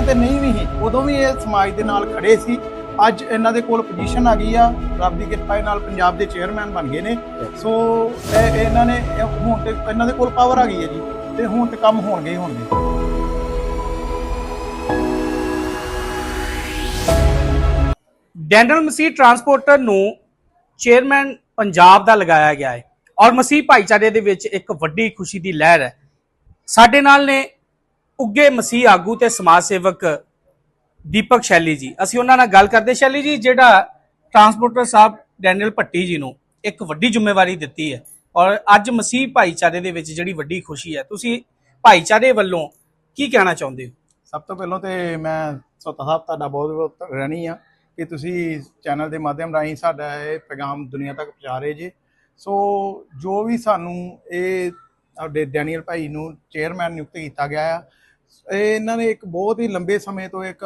Position ਤੇ ਨਹੀਂ ਵੀ ਸੀ ਉਦੋਂ ਵੀ ਇਹ ਸਮਾਜ ਦੇ ਨਾਲ ਖੜੇ ਸੀ। ਅੱਜ ਇਹਨਾਂ ਦੇ ਕੋਲ ਪੋਜੀਸ਼ਨ ਆ ਗਈ ਆ ਰੱਬ ਦੀ ਕਿਰਪਾ ਨਾਲ ਪੰਜਾਬ ਦੇ ਚੇਅਰਮੈਨ ਬਣ ਗਏ ਨੇ। ਸੋ ਇਹ ਇਹਨਾਂ ਨੇ ਹੁਣ ਤੇ ਇਹਨਾਂ ਦੇ ਕੋਲ ਪਾਵਰ ਆ ਗਈ ਹੈ ਜੀ ਤੇ ਹੁਣ ਤੇ ਕੰਮ ਹੋਣਗੇ ਹੋਣਗੇ। ਡੈਂਡਲ ਮਸੀਹ ਟਰਾਂਸਪੋਰਟਰ ਨੂੰ ਚੇਅਰਮੈਨ ਪੰਜਾਬ ਦਾ ਲਗਾਇਆ ਗਿਆ ਹੈ। ਔਰ ਮਸੀਹ ਭਾਈਚਾਰੇ ਦੇ ਵਿੱਚ ਇੱਕ ਵੱਡੀ ਖੁਸ਼ੀ ਦੀ ਲਹਿਰ ਹੈ। ਸਾਡੇ ਨਾਲ ਨੇ ਉੱਗੇ ਮਸੀਹ ਆਗੂ ਤੇ ਸਮਾਜ ਸੇਵਕ ਦੀਪਕ ਸ਼ੈਲੀ ਜੀ। ਅਸੀਂ ਉਹਨਾਂ ਨਾਲ ਗੱਲ ਕਰਦੇ ਸ਼ੈਲੀ ਜੀ, ਜਿਹੜਾ ਟਰਾਂਸਪੋਰਟਰ ਸਾਹਿਬ ਡੈਨੀਅਲ ਭੱਟੀ ਜੀ ਨੂੰ ਇੱਕ ਵੱਡੀ ਜ਼ਿੰਮੇਵਾਰੀ ਦਿੱਤੀ ਹੈ ਔਰ ਅੱਜ ਮਸੀਹ ਭਾਈਚਾਰੇ ਦੇ ਵਿੱਚ ਜਿਹੜੀ ਵੱਡੀ ਖੁਸ਼ੀ ਹੈ, ਤੁਸੀਂ ਭਾਈਚਾਰੇ ਵੱਲੋਂ ਕੀ ਕਹਿਣਾ ਚਾਹੁੰਦੇ ਹੋ? ਸਭ ਤੋਂ ਪਹਿਲਾਂ ਤੇ ਮੈਂ ਸੋਤਾ ਸਾਹਿਬ, ਤੁਹਾਡਾ ਬਹੁਤ ਬਹੁਤ ਰਹਿਣੀ ਆ ਕਿ ਤੁਸੀਂ ਚੈਨਲ ਦੇ ਮਾਧਿਅਮ ਰਾਹੀਂ ਸਾਡਾ ਇਹ ਪੈਗਾਮ ਦੁਨੀਆ ਤੱਕ ਪਹੁੰਚਾ ਰਹੇ ਜੇ। ਸੋ ਜੋ ਵੀ ਸਾਨੂੰ ਇਹ ਸਾਡੇ ਡੈਨੀਅਲ ਭਾਈ ਨੂੰ ਚੇਅਰਮੈਨ ਨਿਯੁਕਤ ਕੀਤਾ ਗਿਆ ਆ ਇਹ ਇਹਨਾਂ ਨੇ ਇੱਕ ਬਹੁਤ ਹੀ ਲੰਬੇ ਸਮੇਂ ਤੋਂ ਇੱਕ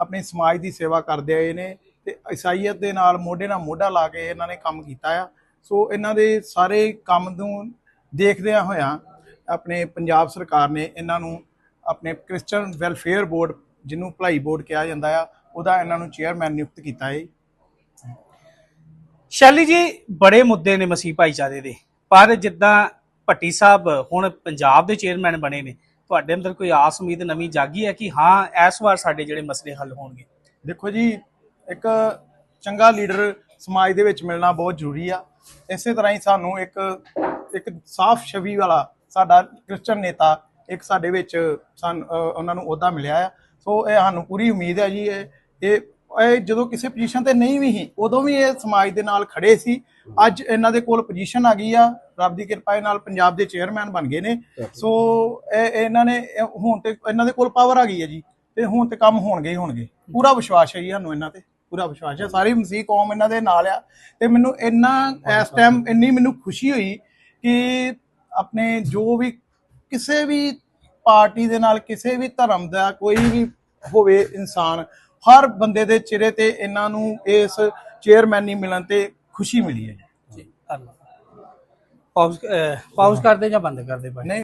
ਆਪਣੇ ਸਮਾਜ ਦੀ ਸੇਵਾ ਕਰਦੇ ਆਏ ਨੇ ਤੇ ਇਸਾਈਅਤ ਦੇ ਨਾਲ ਮੋਢੇ ਨਾਲ ਮੋਢਾ ਲਾ ਕੇ ਇਹਨਾਂ ਨੇ ਕੰਮ ਕੀਤਾ ਆ। ਸੋ ਇਹਨਾਂ ਦੇ ਸਾਰੇ ਕੰਮ ਨੂੰ ਦੇਖਦਿਆਂ ਹੋਇਆਂ ਆਪਣੇ ਪੰਜਾਬ ਸਰਕਾਰ ਨੇ ਇਹਨਾਂ ਨੂੰ ਆਪਣੇ ਕ੍ਰਿਸਚੀਅਨ ਵੈਲਫੇਅਰ ਬੋਰਡ, ਜਿਹਨੂੰ ਭਲਾਈ ਬੋਰਡ ਕਿਹਾ ਜਾਂਦਾ ਆ, ਉਹਦਾ ਇਹਨਾਂ ਨੂੰ ਚੇਅਰਮੈਨ ਨਿਯੁਕਤ ਕੀਤਾ ਹੈ ਸ਼ੈਲੀ ਜੀ, ਬੜੇ ਮੁੱਦੇ ਨੇ ਮਸੀਹ ਭਾਈਚਾਰੇ ਦੇ। ਪਰ ਜਿੱਦਾਂ ਭੱਟੀ ਸਾਹਿਬ ਹੁਣ ਪੰਜਾਬ ਦੇ ਚੇਅਰਮੈਨ ਬਣੇ ਨੇ ਤੁਹਾਡੇ ਅੰਦਰ ਕੋਈ ਆਸ ਉਮੀਦ ਨਵੀਂ ਜਾਗੀ ਹੈ ਕਿ ਹਾਂ, ਇਸ ਵਾਰ ਸਾਡੇ ਜਿਹੜੇ ਮਸਲੇ ਹੱਲ ਹੋਣਗੇ? ਦੇਖੋ ਜੀ, ਇੱਕ ਚੰਗਾ ਲੀਡਰ ਸਮਾਜ ਦੇ ਵਿੱਚ ਮਿਲਣਾ ਬਹੁਤ ਜ਼ਰੂਰੀ ਆ। ਇਸੇ ਤਰ੍ਹਾਂ ਹੀ ਸਾਨੂੰ ਇੱਕ ਇੱਕ ਸਾਫ਼ ਛਵੀ ਵਾਲਾ ਸਾਡਾ ਕ੍ਰਿਸਚਨ ਨੇਤਾ, ਇੱਕ ਸਾਡੇ ਵਿੱਚ ਸਾਨੂੰ ਉਹਨਾਂ ਨੂੰ ਅਹੁਦਾ ਮਿਲਿਆ ਆ। ਸੋ ਇਹ ਸਾਨੂੰ ਪੂਰੀ ਉਮੀਦ ਹੈ ਜੀ, ਇਹ ਇਹ ਇਹ ਜਦੋਂ ਕਿਸੇ ਪੋਜੀਸ਼ਨ ਤੇ ਨਹੀਂ ਵੀ ਸੀ ਉਦੋਂ ਵੀ ਇਹ ਸਮਾਜ ਦੇ ਨਾਲ ਖੜੇ ਸੀ। ਅੱਜ ਇਹਨਾਂ ਦੇ ਕੋਲ ਪੋਜੀਸ਼ਨ ਆ ਗਈ ਆ ਰੱਬ ਦੀ ਕਿਰਪਾ ਨਾਲ ਪੰਜਾਬ ਦੇ ਚੇਅਰਮੈਨ ਬਣ ਗਏ ਨੇ। ਸੋ ਇਹ ਇਹ ਇਹਨਾਂ ਨੇ ਹੁਣ ਤੇ ਇਹਨਾਂ ਦੇ ਕੋਲ ਪਾਵਰ ਆ ਗਈ ਹੈ ਜੀ ਤੇ ਹੁਣ ਤੇ ਕੰਮ ਹੋਣਗੇ ਹੀ ਹੋਣਗੇ। ਪੂਰਾ ਵਿਸ਼ਵਾਸ ਹੈ ਜੀ ਸਾਨੂੰ ਇਹਨਾਂ ਤੇ ਪੂਰਾ ਵਿਸ਼ਵਾਸ ਹੈ। ਸਾਰੀ ਮਸੀਹ ਕੌਮ ਇਹਨਾਂ ਦੇ ਨਾਲ ਆ ਤੇ ਮੈਨੂੰ ਇੰਨਾ ਇਸ ਟਾਈਮ ਇੰਨੀ ਮੈਨੂੰ ਖੁਸ਼ੀ ਹੋਈ ਕਿ ਆਪਣੇ ਜੋ ਵੀ ਕਿਸੇ ਵੀ ਪਾਰਟੀ ਦੇ ਨਾਲ ਕਿਸੇ ਵੀ ਧਰਮ ਦਾ ਕੋਈ ਵੀ ਹੋਵੇ ਇਨਸਾਨ ਹਰ ਬੰਦੇ ਦੇ ਚਿਹਰੇ ਤੇ ਇਹਨਾਂ ਨੂੰ ਇਸ ਚੇਅਰਮੈਨੀ ਮਿਲਣ ਤੇ ਖੁਸ਼ੀ ਮਿਲੀ ਹੈ ਜੀ। ਧੰਨਵਾਦ। ਪਾਉਸ ਪਾਉਸ ਕਰਦੇ ਜਾਂ ਬੰਦ ਕਰਦੇ ਭਾਈ? ਨਹੀਂ।